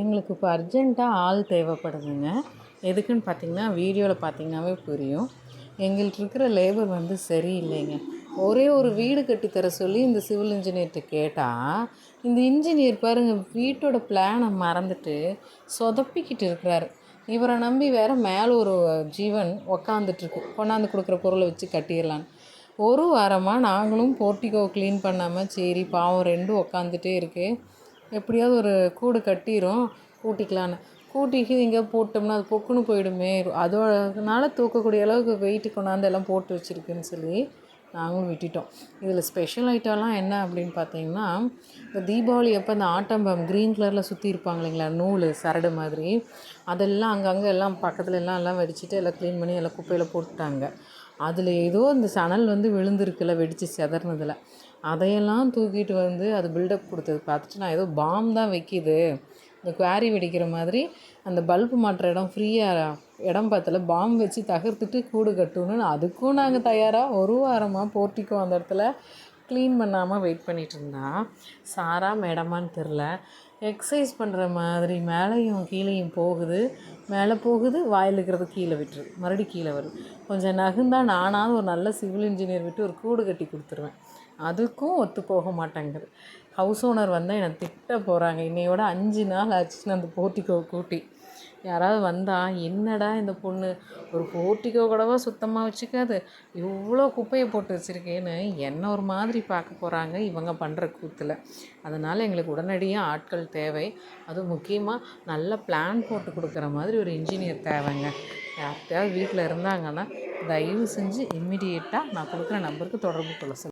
எங்களுக்கு இப்போ அர்ஜெண்ட்டாக ஆள் தேவைப்படுதுங்க. எதுக்குன்னு பார்த்தீங்கன்னா வீடியோவில் பார்த்தீங்கன்னாவே புரியும். எங்கள்கிட்ட இருக்கிற லேபர் வந்து சரியில்லைங்க. ஒரே ஒரு வீடு கட்டித்தர சொல்லி இந்த சிவில் இன்ஜினியர்கிட்ட கேட்டால் இந்த இன்ஜினியர் பாருங்கள் வீட்டோட பிளானை மறந்துட்டு சொதப்பிக்கிட்டு இருக்கிறாரு. இவரை நம்பி வேறு மேலே ஒரு ஜீவன் உக்காந்துட்ருக்கு கொண்டாந்து கொடுக்குற பொருளை வச்சு கட்டிடலான்னு. ஒரு வாரமாக நாங்களும் போர்ட்டிகோ க்ளீன் பண்ணாமல் சரி பாவம் ரெண்டும் உக்காந்துட்டே இருக்குது எப்படியாவது ஒரு கூடு கட்டிடும் கூட்டிக்கலான்னு. கூட்டிக்கு இங்கே போட்டோம்னா அது பொக்குன்னு போயிடுமே. அதனால தூக்கக்கூடிய அளவுக்கு வெயிட்டு கொண்டாந்து எல்லாம் போட்டு வச்சுருக்குன்னு சொல்லி நாங்களும் விட்டுட்டோம். இதில் ஸ்பெஷல் ஐட்டம்லாம் என்ன அப்படின்னு பார்த்தீங்கன்னா இந்த தீபாவளி அப்போ இந்த ஆட்டம்பம் க்ரீன் கலரில் சுற்றி இருப்பாங்க இல்லைங்களா? நூல் சரடு மாதிரி. அதெல்லாம் அங்கங்கே எல்லாம் பக்கத்தில் எல்லாம் எல்லாம் வெடிச்சிட்டு எல்லாம் க்ளீன் பண்ணி எல்லாம் குப்பையில் போட்டுட்டாங்க. அதில் ஏதோ இந்த சணல் வந்து விழுந்திருக்குல்ல வெடித்து செதறினதில். அதையெல்லாம் தூக்கிட்டு வந்து அது பில்டப் கொடுத்தது. பார்த்துட்டு நான் ஏதோ பாம் தான் வைக்கிது. இந்த குவாரி வெடிக்கிற மாதிரி அந்த பல்பு மாட்டுற இடம் ஃப்ரீயாக இடம் பத்தல பாம் வச்சு தகர்த்துட்டு கூடு கட்டணும்னு அதுக்கும் நாங்கள் தயாராக ஒரு வாரமாக போர்ட்டிக்கோ அந்த இடத்துல க்ளீன் பண்ணாமல் வெயிட் பண்ணிகிட்டு இருந்தா. சாரா மேடமான்னு தெரில எக்ஸசைஸ் பண்ணுற மாதிரி மேலேயும் கீழேயும் போகுது. மேலே போகுது வாயில் இருக்கிறது கீழே விட்டுரு. மறுபடியும் கீழே வருது. கொஞ்சம் நகுந்தால் நானாவது ஒரு நல்ல சிவில் இன்ஜினியர் விட்டு ஒரு கூடு கட்டி கொடுத்துருவேன். அதுக்கும் ஒத்து போக மாட்டேங்குது. ஹவுஸ் ஓனர் வந்தால் என்னை திட்ட போகிறாங்க இன்னையோட அஞ்சு நாள் ஆச்சுன்னு அந்த போர்ட்டிக்கோ கூட்டி. யாராவது வந்தால் என்னடா இந்த பொண்ணு? ஒரு போர்ட்டிக்கோ கூடவா சுத்தமாக வச்சுக்காது. இவ்வளோ குப்பையை போட்டு வச்சுருக்கேன்னு என்ன ஒரு மாதிரி பார்க்க போகிறாங்க இவங்க பண்ணுற கூத்தில். அதனால் எங்களுக்கு உடனடியாக ஆட்கள் தேவை. அதுவும் முக்கியமாக நல்ல பிளான் போட்டு கொடுக்குற மாதிரி ஒரு இன்ஜினியர் தேவைங்க. யார்கிட்டயாவது வீட்டில் இருந்தாங்கன்னா தயவு செஞ்சு இம்மிடியேட்டாக நான் கொடுக்குற நம்பருக்கு தொடர்பு கொள்ள